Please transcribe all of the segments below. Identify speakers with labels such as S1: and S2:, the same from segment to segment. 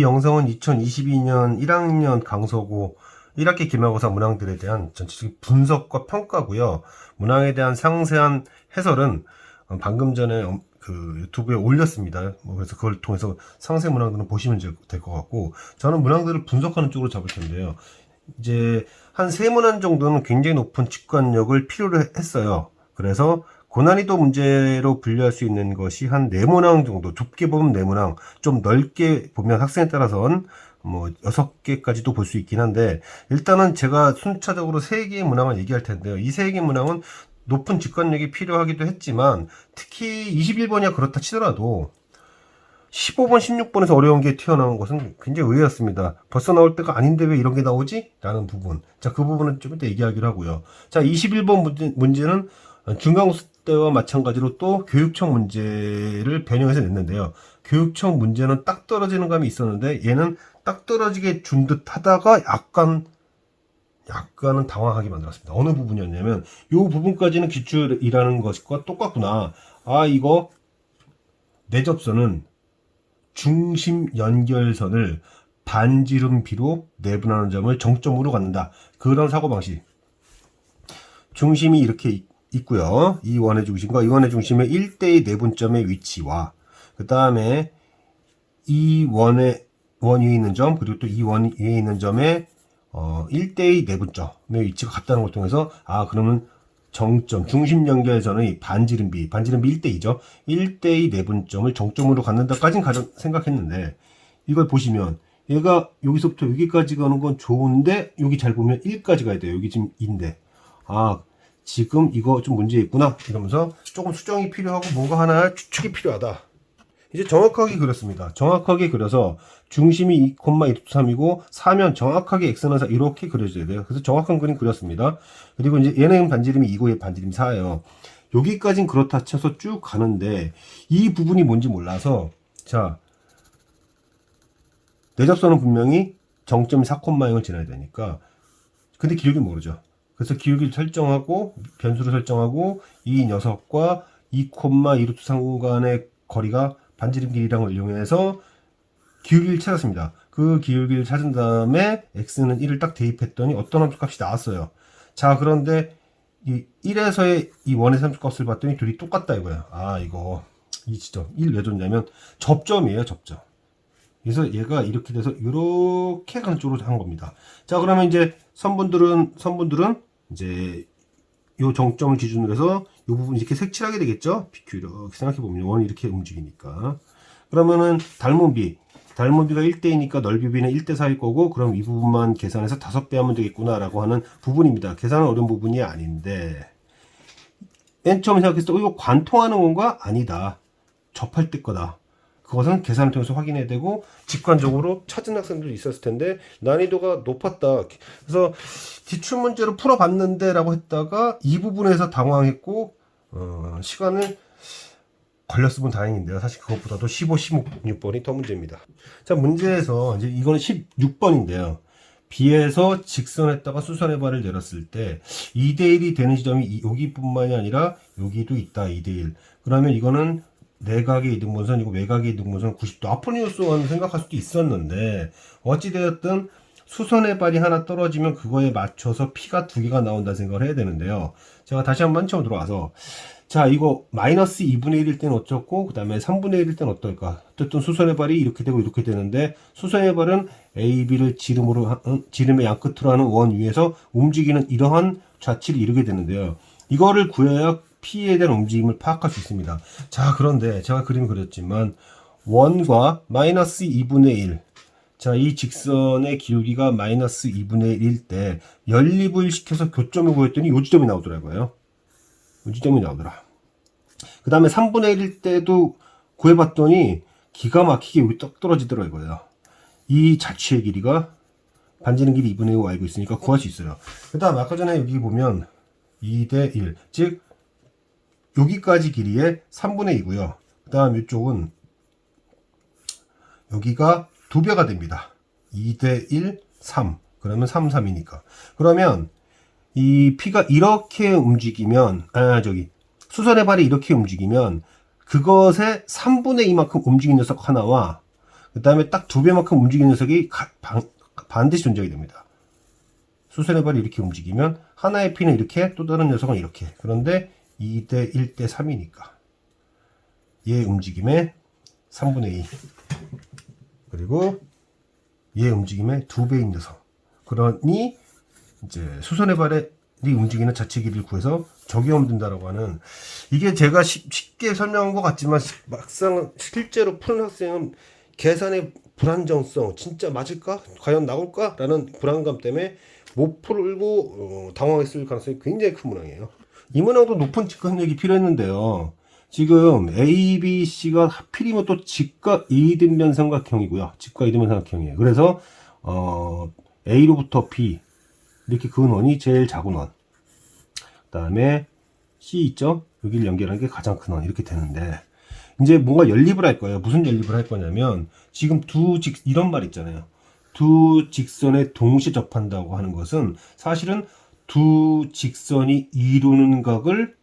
S1: 이 영상은 2022년 1학년 강서고 1학기 기말고사 문항들에 대한 전체적인 분석과 평가고요. 문항에 대한 상세한 해설은 어, 방금 전에 엄- 그 유튜브에 올렸습니다. 뭐 그래서 그걸 통해서 상세 문항들은 보시면 될 것 같고 저는 문항들을 분석하는 쪽으로 잡을 텐데요. 이제 한 세 문항 정도는 굉장히 높은 직관력을 필요로 했어요. 그래서 고난이도 문제로 분류할 수 있는 것이 한네 문항 정도, 좁게 보면 네 문항, 좀 넓게 보면 학생에 따라서는 뭐 여섯 개까지도 볼 수 있긴 한데 일단은 제가 순차적으로 세 개의 문항을 얘기할 텐데요. 이 세 개의 문항은 높은 직관력이 필요하기도 했지만 특히 21번이야 그렇다 치더라도 15번, 16번에서 어려운 게 튀어나온 것은 굉장히 의외였습니다. 벌써 나올 때가 아닌데 왜 이런 게 나오지? 라는 부분. 자, 그 부분은 좀 이따 얘기하기로 하고요. 자, 21번 문제, 문제는 중간고사 때와 마찬가지로 또 교육청 문제를 변형해서 냈는데요. 교육청 문제는 딱 떨어지는 감이 있었는데 얘는 딱 떨어지게 준 듯 하다가 약간 약간은 당황하게 만들었습니다. 어느 부분이었냐면 이 부분까지는 기출이라는 것과 똑같구나. 아 이거 내접선은 중심 연결선을 반지름비로 내분하는 점을 정점으로 갖는다. 그런 사고방식. 중심이 이렇게 있- 있고요. 이 원의 중심과 이 원의 중심의 1대의 내분점의 위치와 그 다음에 이 원의 원 위에 있는 점 그리고 또 이 원 위에 있는 점의 어, 1대의 내분점의 위치가 같다는 걸 통해서 아 그러면 정점 중심 연결선의 반지름비 반지름비 1대2죠. 1대의 내분점을 정점으로 갖는다까지는 가정 생각했는데 이걸 보시면 얘가 여기서부터 여기까지 가는 건 좋은데 여기 잘 보면 1까지 가야 돼요. 여기 지금 2인데. 아 지금 이거 좀 문제 있구나 이러면서 조금 수정이 필요하고 뭔가 하나 추측이 필요하다 이제 정확하게 그렸습니다. 정확하게 그려서 중심이 2,123이고 사면 정확하게 x는 4 이렇게 그려줘야 돼요. 그래서 정확한 그림 그렸습니다. 그리고 이제 얘는 반지름이 2고 얘 반지름이 4예요. 여기까진 그렇다 쳐서 쭉 가는데 이 부분이 뭔지 몰라서 자 내접선은 분명히 정점이 4,0을 지나야 되니까 근데 기울기 모르죠. 그래서 기울기를 설정하고 변수를 설정하고 이 녀석과 2,2 루트 간의 거리가 반지름 길이랑을 이용해서 기울기를 찾았습니다. 그 기울기를 찾은 다음에 x는 1을 딱 대입했더니 어떤 함수 값이 나왔어요. 자 그런데 이 1에서의 이 원의 함수 값을 봤더니 둘이 똑같다 이거야. 아 이거 이 지점 1 왜 줬냐면 접점이에요 접점. 그래서 얘가 이렇게 돼서 이렇게 가는 쪽으로 한 겁니다. 자 그러면 이제 선분들은 선분들은 이제 요 정점을 기준으로 해서 요 부분 이렇게 색칠하게 되겠죠? PQ 이렇게 생각해 보면 원이 이렇게 움직이니까 그러면은 닮은 비 닮은 비가 1대이니까 넓이 비는 1대 4일 거고 그럼 이 부분만 계산해서 5배 하면 되겠구나 라고 하는 부분입니다. 계산은 어려운 부분이 아닌데 맨 처음 생각했을 때 어, 이거 관통하는 건가? 아니다. 접할 때 거다. 그것은 계산을 통해서 확인해야 되고 직관적으로 찾은 학생들도 있었을 텐데 난이도가 높았다. 그래서 기출 문제를 풀어봤는데라고 했다가 이 부분에서 당황했고 어, 시간을 걸렸으면 다행인데요. 사실 그것보다도 15, 16번이 더 문제입니다. 자 문제에서 이제 이거는 16번인데요. B에서 직선에다가 수선의 발을 내렸을 때 2대1이 되는 지점이 이- 여기뿐만이 아니라 여기도 있다 2대1 그러면 이거는 내각의 이등분선이고 외각의 이등분선 90도 아포니우스원 생각할 수도 있었는데 어찌되었든 수선의 발이 하나 떨어지면 그거에 맞춰서 피가 두 개가 나온다 생각을 해야 되는데요. 제가 다시 한번 처음 들어와서 자 이거 마이너스 2분의 1일 때는 어쩌고 그 다음에 3분의 1일 때는 어떨까 어쨌든 수선의 발이 이렇게 되고 이렇게 되는데 수선의 발은 A, B를 지름으로 하- 어, 지름의 양 끝으로 하는 원 위에서 움직이는 이러한 좌치를 이루게 되는데요. 이거를 구해야 P에 대한 움직임을 파악할 수 있습니다. 자 그런데 제가 그림 그렸지만 원과 마이너스 2분의 1 자, 이 직선의 기울기가 마이너스 2분의 1일 때 연립을 시켜서 교점을 구했더니 요 지점이 나오더라고요. 요 지점이 나오더라. 그 다음에 3분의 1일 때도 구해봤더니 기가 막히게 여기 떡 떨어지더라고요. 이 자취의 길이가 반지름 길이 2분의 5 알고 있으니까 구할 수 있어요. 그 다음 아까 전에 여기 보면 2대 1. 즉, 여기까지 길이의 3분의 2고요. 그 다음 이쪽은 여기가 두 배가 됩니다. 2 대 1, 3. 그러면 3, 3이니까. 그러면 이 피가 이렇게 움직이면, 아, 저기, 수선의 발이 이렇게 움직이면 그것의 3분의 2만큼 움직인 녀석 하나와 그 다음에 딱 두 배만큼 움직이는 녀석이 가- 반, 반드시 존재하게 됩니다. 수선의 발이 이렇게 움직이면 하나의 피는 이렇게 또 다른 녀석은 이렇게. 그런데 2대 1대 3이니까 얘 움직임의 3분의 2 그리고 얘 움직임의 두 배인 녀석. 그러니 이제 수선의 발이 움직이는 자체 길이를 구해서 적용하면 된다라고 하는 이게 제가 쉽- 쉽게 설명한 것 같지만 막상 실제로 푸는 학생은 계산의 불안정성 진짜 맞을까 과연 나올까라는 불안감 때문에 못 풀고 어, 당황했을 가능성이 굉장히 큰 문항이에요. 이 문항도 높은 직관력이 필요했는데요. 지금 A, B, C가 하필이면 또 직각 이등변 삼각형이고요. 직각 이등변 삼각형이에요. 그래서 어, A로부터 B 이렇게 근원이 제일 작은 원. 그다음에 C 있죠? 여기를 연결하는 게 가장 큰 원. 이렇게 되는데 이제 뭔가 연립을 할 거예요. 무슨 연립을 할 거냐면 지금 두 직 이런 말 있잖아요. 두 직선에 동시에 접한다고 하는 것은 사실은 두 직선이 이루는 각을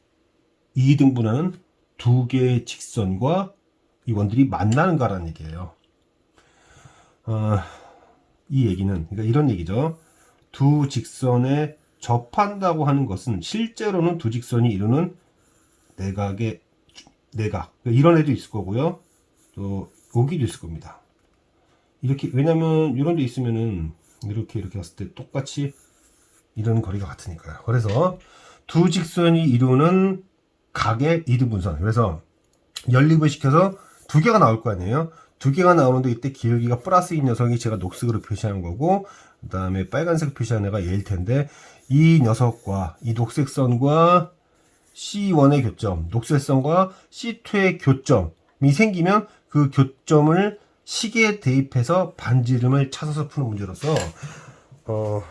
S1: 2등분하는 두 개의 직선과 이 원들이 만나는 거라는 얘기예요. 어, 이 얘기는 그러니까 이런 얘기죠. 두 직선에 접한다고 하는 것은 실제로는 두 직선이 이루는 내각의 내각 그러니까 이런 애도 있을 거고요. 또 여기도 있을 겁니다. 이렇게 왜냐면 이런 데 있으면은 이렇게 이렇게 갔을 때 똑같이 이런 거리가 같으니까요. 그래서 두 직선이 이루는 각의 이등분선. 그래서 연립을 시켜서 두 개가 나올 거 아니에요. 두 개가 나오는데 이때 기울기가 플러스인 녀석이 제가 녹색으로 표시한 거고 그 다음에 빨간색 표시한 애가 얘일 텐데 이 녀석과 이 녹색 선과 C1의 교점, 녹색 선과 C2의 교점이 생기면 그 교점을 시계에 대입해서 반지름을 찾아서 푸는 문제로서 어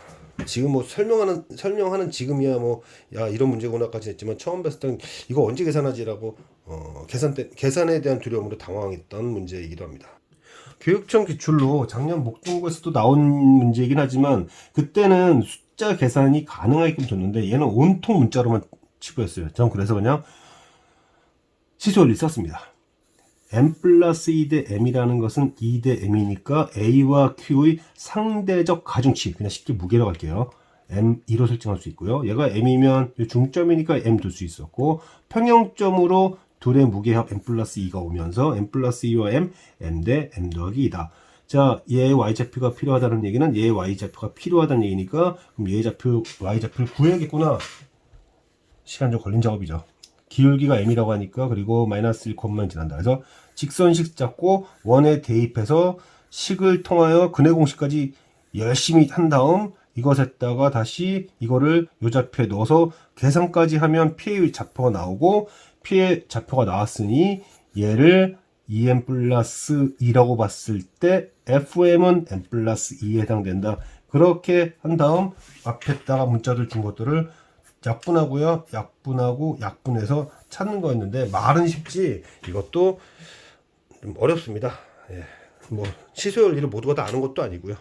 S1: 지금 뭐 설명하는 설명하는 지금이야 뭐 야 이런 문제구나까지 했지만 처음 봤을 땐 이거 언제 계산하지라고 어 계산 때 계산에 대한 두려움으로 당황했던 문제이기도 합니다. 교육청 기출로 작년 목동고에서도 나온 문제이긴 하지만 그때는 숫자 계산이 가능하게끔 줬는데 얘는 온통 문자로만 치부했어요. 전 그래서 그냥 시소를 썼습니다. M 플러스 2대 m이라는 것은 2대 m이니까 a와 q의 상대적 가중치 그냥 쉽게 무게라고 할게요. m 2로 설정할 수 있고요. 얘가 m이면 중점이니까 m 둘 수 있었고 평형점으로 둘의 무게합 m 플러스 2가 오면서 m 플러스 2와 m m 대 m 더하기 2다. 자, 얘의 y좌표가 필요하다는 얘기는 얘의 y좌표가 필요하다는 얘기니까 그럼 얘의 좌표 y좌표를 구해야겠구나. 시간 좀 걸린 작업이죠. 기울기가 m이라고 하니까 그리고 마이너스 1콤만 지난다. 그래서 직선식 잡고 원에 대입해서 식을 통하여 근해 공식까지 열심히 한 다음 이것에다가 다시 이거를 요 좌표에 넣어서 계산까지 하면 피의 좌표가 나오고 피의 좌표가 나왔으니 얘를 2m 플러스 2라고 봤을 때 fm은 m 플러스 2에 해당된다. 그렇게 한 다음 앞에다가 문자들 준 것들을 약분하고요. 약분하고 약분해서 찾는 거였는데 말은 쉽지 이것도 좀 어렵습니다. 예. 뭐 시소 원리를 모두가 다 아는 것도 아니고요.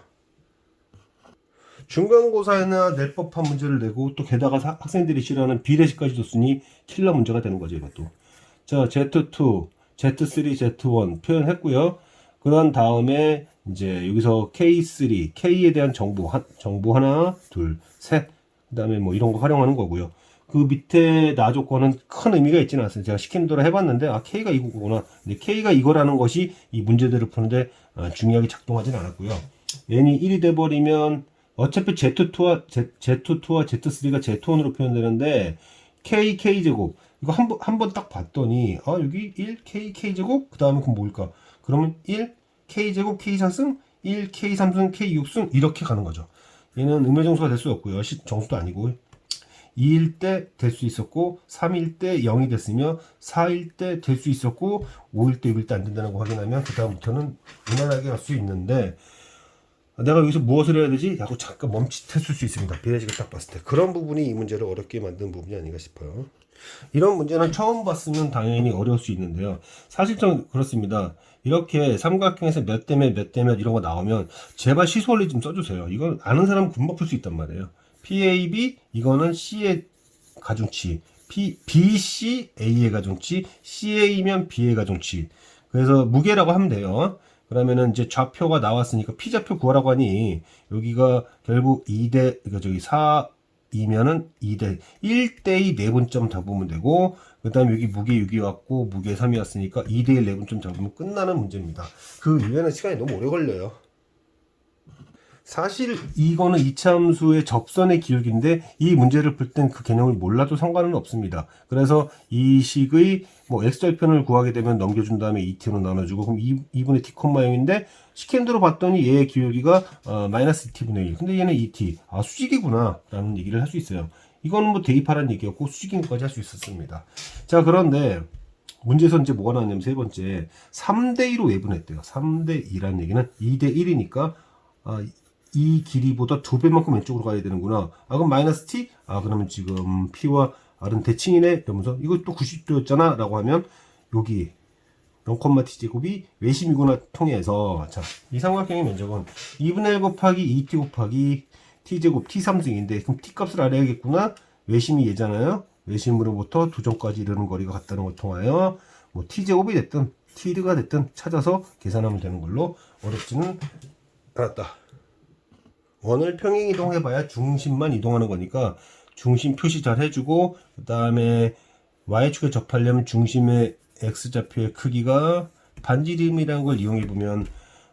S1: 중간고사에나 낼 법한 문제를 내고 또 게다가 사- 학생들이 싫어하는 비례식까지 줬으니 킬러 문제가 되는 거죠 이것도. 자 Z2, Z3, Z1 표현했고요. 그런 다음에 이제 여기서 K3, K에 대한 정보 한, 정보 하나, 둘, 셋. 그 다음에 뭐 이런 거 활용하는 거고요. 그 밑에 나 조건은 큰 의미가 있지는 않습니다. 제가 시킨 대로 해봤는데 아 K가 이거구나. 근데 K가 이거라는 것이 이 문제들을 푸는데 아, 중요하게 작동하지는 않았고요. n이 1이 돼버리면 어차피 Z2와 Z, Z2와 Z3가 Z1으로 표현되는데 K K 제곱 이거 한 번 한 번 딱 봤더니 아 여기 1 K K 제곱 그 다음에 그럼 뭘까? 그러면 1 K 제곱 K 4승 1 K 3승 K 6승 이렇게 가는 거죠. 얘는 음해정수가 될 수 없고요. 시, 정수도 아니고 2일 때 될 수 있었고 3일 때 0이 됐으며 4일 때 될 수 있었고 5일 때 6일 때 안 된다는 거 확인하면 그 다음부터는 무난하게 갈수 있는데 내가 여기서 무엇을 해야 되지? 라고 잠깐 멈칫했을 수 있습니다. 비례식을 딱 봤을 때 그런 부분이 이 문제를 어렵게 만든 부분이 아닌가 싶어요. 이런 문제는 처음 봤으면 당연히 어려울 수 있는데요. 사실 좀 그렇습니다. 이렇게 삼각형에서 몇 대 몇, 몇 대 몇 이런 거 나오면 제발 시소 원리 좀 써주세요. 이건 아는 사람 금방 풀 수 있단 말이에요. PAB 이거는 C의 가중치, P, BC A의 가중치, CA면 B의 가중치. 그래서 무게라고 하면 돼요. 그러면은 이제 좌표가 나왔으니까 P좌표 구하라고 하니 여기가 결국 2대 그러니까 저기 4 이면은 2대 1대2 내분점 잡으면 되고 그 다음에 여기 무게 6이 왔고 무게 3이 왔으니까 2대1 내분점 잡으면 끝나는 문제입니다. 그 이외에는 시간이 너무 오래 걸려요. 사실 이거는 이차함수의 접선의 기울기인데 이 문제를 풀 땐 그 개념을 몰라도 상관은 없습니다. 그래서 이 식의 뭐 x절편을 구하게 되면 넘겨준 다음에 2t로 나눠주고 그럼 2, 2분의 t, 0인데 시캔드로 봤더니 얘의 기울기가 어, 마이너스 t분의 1 근데 얘는 2t 아 수직이구나 라는 얘기를 할 수 있어요. 이거는 뭐 대입하라는 얘기였고 수직인 것까지 할 수 있었습니다. 자 그런데 문제에서 이제 뭐가 나왔냐면 세 번째 3대2로 외분했대요. 3대2라는 얘기는 2대1이니까 아, 이 길이보다 두 배만큼 왼쪽으로 가야 되는구나. 아, 그럼 마이너스 t? 아, 그러면 지금 p와 r은 대칭이네? 이러면서 또 90도였잖아? 라고 하면 여기 0,t 제곱이 외심이구나 통해서 자, 이 삼각형의 면적은 2분의 1 곱하기 2t 곱하기 t 제곱 t 3승인데 그럼 t 값을 알아야겠구나. 외심이 얘잖아요. 외심으로부터 두 점까지 이르는 거리가 같다는 걸 통하여 뭐 t 제곱이 됐든 t가 됐든 찾아서 계산하면 되는 걸로 어렵지는 않았다. 원을 평행 이동해봐야 중심만 이동하는 거니까 중심 표시 잘 해주고 그 다음에 y축에 접하려면 중심의 x좌표의 크기가 반지름이라는 걸 이용해 보면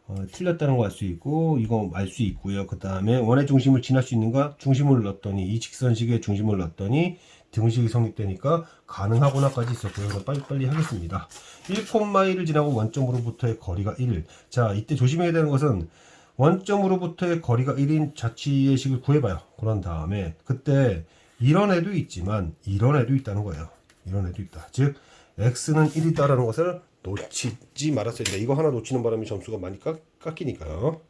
S1: 어, 틀렸다는 거 알 수 있고 이거 알 수 있고요. 그 다음에 원의 중심을 지날 수 있는가 중심을 넣었더니 이 직선식의 중심을 넣었더니 등식이 성립되니까 가능하구나까지 있었고요. 그래서 빨리빨리 하겠습니다. 1,1을 지나고 원점으로부터의 거리가 1. 자 이때 조심해야 되는 것은 원점으로부터의 거리가 1인 자치의 식을 구해봐요. 그런 다음에 그때 이런 애도 있지만 이런 애도 있다는 거예요. 이런 애도 있다. 즉 x는 1이다라는 것을 놓치지 말았어야 된다. 이거 하나 놓치는 바람에 점수가 많이 깎, 깎이니까요.